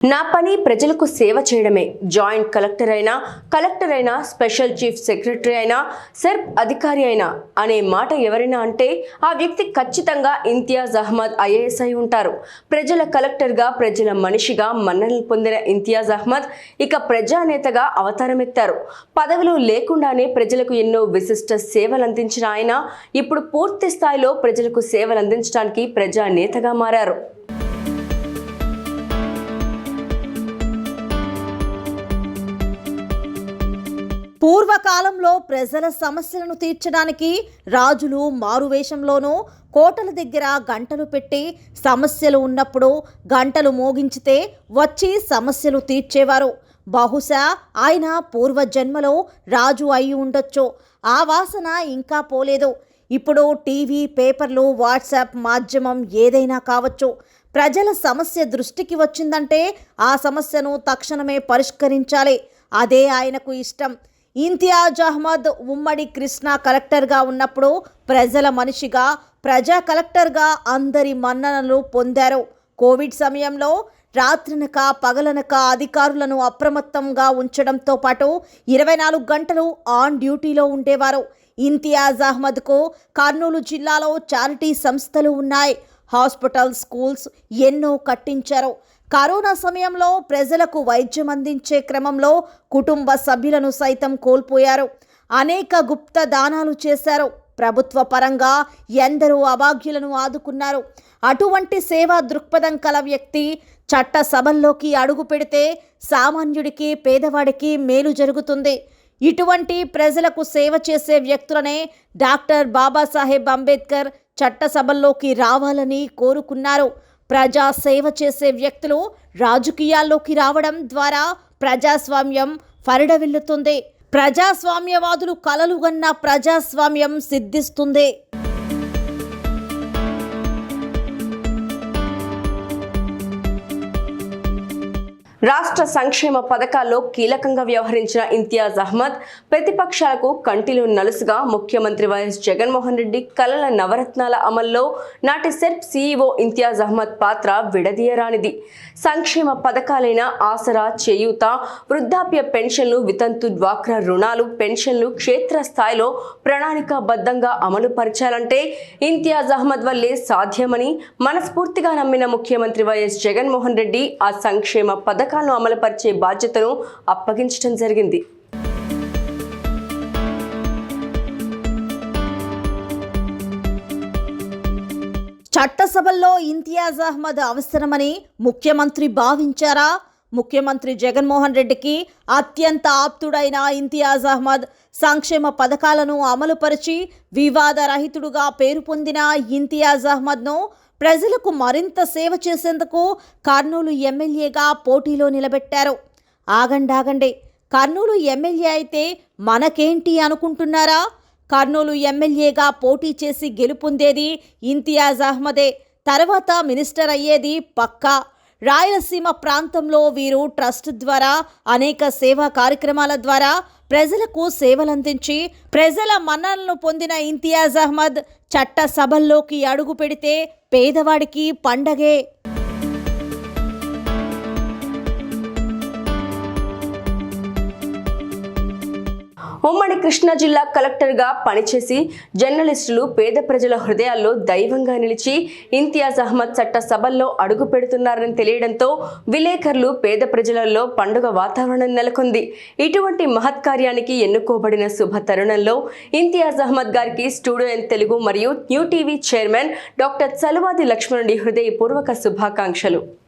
నా పని ప్రజలకు సేవ చేయడమే. జాయింట్ కలెక్టర్ అయినా కలెక్టర్ అయినా స్పెషల్ చీఫ్ సెక్రటరీ అయినా సెర్ప్ అధికారి అయినా అనే మాట ఎవరైనా అంటే ఆ వ్యక్తి ఖచ్చితంగా ఇంతియాజ్ అహ్మద్ ఐఏఎస్ అయి ఉంటారు. ప్రజల కలెక్టర్గా ప్రజల మనిషిగా మన్ననలు పొందిన ఇంతియాజ్ అహ్మద్ ఇక ప్రజానేతగా అవతారమెత్తారు. పదవులు లేకుండానే ప్రజలకు ఎన్నో విశిష్ట సేవలు అందించిన ఆయన ఇప్పుడు పూర్తి స్థాయిలో ప్రజలకు సేవలు అందించడానికి ప్రజానేతగా మారారు. పూర్వకాలంలో ప్రజల సమస్యలను తీర్చడానికి రాజులు మారువేషంలోనూ కోటల దగ్గర గంటలు పెట్టి సమస్యలు ఉన్నప్పుడు గంటలు మోగించితే వచ్చి సమస్యలు తీర్చేవారు. బహుశా ఆయన పూర్వజన్మలో రాజు అయి ఉండొచ్చు. ఆ వాసన ఇంకా పోలేదు. ఇప్పుడు టీవీ పేపర్లు వాట్సాప్ మాధ్యమం ఏదైనా కావచ్చు. ప్రజల సమస్య దృష్టికి వచ్చిందంటే ఆ సమస్యను తక్షణమే పరిష్కరించాలి. అదే ఆయనకు ఇష్టం. ఇంతియాజ్ అహ్మద్ ఉమ్మడి కృష్ణా కలెక్టర్గా ఉన్నప్పుడు ప్రజల మనిషిగా ప్రజా కలెక్టర్గా అందరి మన్ననలు పొందారు. కోవిడ్ సమయంలో రాత్రినక పగలనక అధికారులను అప్రమత్తంగా ఉంచడంతో పాటు ఇరవై నాలుగు గంటలు ఆన్ డ్యూటీలో ఉండేవారు. ఇంతియాజ్ అహ్మద్కు కర్నూలు జిల్లాలో చారిటీ సంస్థలు ఉన్నాయి. హాస్పిటల్ స్కూల్స్ ఎన్నో కట్టించారు. కరోనా సమయంలో ప్రజలకు వైద్యం అందించే క్రమంలో కుటుంబ సభ్యులను సైతం కోల్పోయారు. అనేక గుప్త దానాలు చేశారు. ప్రభుత్వ పరంగా ఎందరో అభాగ్యులను ఆదుకున్నారు. అటువంటి సేవా దృక్పథం కల వ్యక్తి చట్ట సభల్లోకి అడుగు పెడితే సామాన్యుడికి పేదవాడికి మేలు జరుగుతుంది. ఇటువంటి ప్రజలకు సేవ చేసే వ్యక్తులనే డాక్టర్ బాబాసాహెబ్ అంబేద్కర్ చట్టసభల్లోకి రావాలని కోరుకున్నారు. ప్రజా సేవ చేసే వ్యక్తులు రాజకీయాల్లోకి రావడం ద్వారా ప్రజాస్వామ్యం ఫరిడవిల్లుతుంది ప్రజాస్వామ్యవాదులు కలలుగన్న ప్రజాస్వామ్యం సిద్ధిస్తుంది. రాష్ట్ర సంక్షేమ పథకాల్లో కీలకంగా వ్యవహరించిన ఇంతియాజ్ అహ్మద్ ప్రతిపక్షాలకు కంటిలో నలుసుగా ముఖ్యమంత్రి వైఎస్ జగన్మోహన్ రెడ్డి కలల నవరత్నాల అమల్లో నాటి సెర్ప్ సీఈఓ ఇంతియాజ్ అహ్మద్ పాత్ర విడదీయరానిది. సంక్షేమ పథకాలైన ఆసరా చేయూత వృద్ధాప్య పెన్షన్లు వితంతు డ్వాక్రా రుణాలు పెన్షన్లు క్షేత్రస్థాయిలో ప్రణాళికాబద్ధంగా అమలు పరచాలంటే ఇంతియాజ్ అహ్మద్ వల్లే సాధ్యమని మనస్ఫూర్తిగా నమ్మిన ముఖ్యమంత్రి వైఎస్ జగన్మోహన్ రెడ్డి ఆ సంక్షేమ పథకాలను అమలుపరిచే బాధ్యతను అప్పగించడం జరిగింది. చట్టసభల్లో ఇంతియాజ్ అహ్మద్ అవసరమని ముఖ్యమంత్రి భావించారా? ముఖ్యమంత్రి జగన్మోహన్ రెడ్డికి అత్యంత ఆప్తుడైన ఇంతియాజ్ అహ్మద్ సంక్షేమ పథకాలను అమలుపరిచి వివాదరహితుడుగా పేరు పొందిన ఇంతియాజ్ అహ్మద్ను ప్రజలకు మరింత సేవ చేసేందుకు కర్నూలు ఎమ్మెల్యేగా పోటీలో నిలబెట్టారు. ఆగండాగండి కర్నూలు ఎమ్మెల్యే అయితే మనకేంటి అనుకుంటున్నారా? కర్నూలు ఎమ్మెల్యేగా పోటీ చేసి గెలుపొందేది ఇంతియాజ్ అహ్మదే తర్వాత మినిస్టర్ అయ్యేది పక్కా. రాయలసీమ ప్రాంతంలో వీరు ట్రస్ట్ ద్వారా అనేక సేవా కార్యక్రమాల ద్వారా ప్రజలకు సేవలందించి ప్రజల మన్ననలను పొందిన ఇంతియాజ్ అహ్మద్ చట్ట సభల్లోకి అడుగు పెడితే పేదవాడికి పండగే ఉమ్మడి కృష్ణా జిల్లా కలెక్టర్గా పనిచేసి జర్నలిస్టులు పేద ప్రజల హృదయాల్లో దైవంగా నిలిచి ఇంతియాజ్ అహ్మద్ చట్ట సభల్లో అడుగు పెడుతున్నారని తెలియడంతో విలేకరులు పేద ప్రజలలో పండుగ వాతావరణం నెలకొంది. ఇటువంటి మహత్కార్యానికి ఎన్నుకోబడిన శుభ తరుణంలో ఇంతియాజ్ అహ్మద్ గారికి స్టూడియో ఎన్ తెలుగు మరియు new TV chairman doctor Chaluvadi లక్ష్మణుడి హృదయపూర్వక శుభాకాంక్షలు.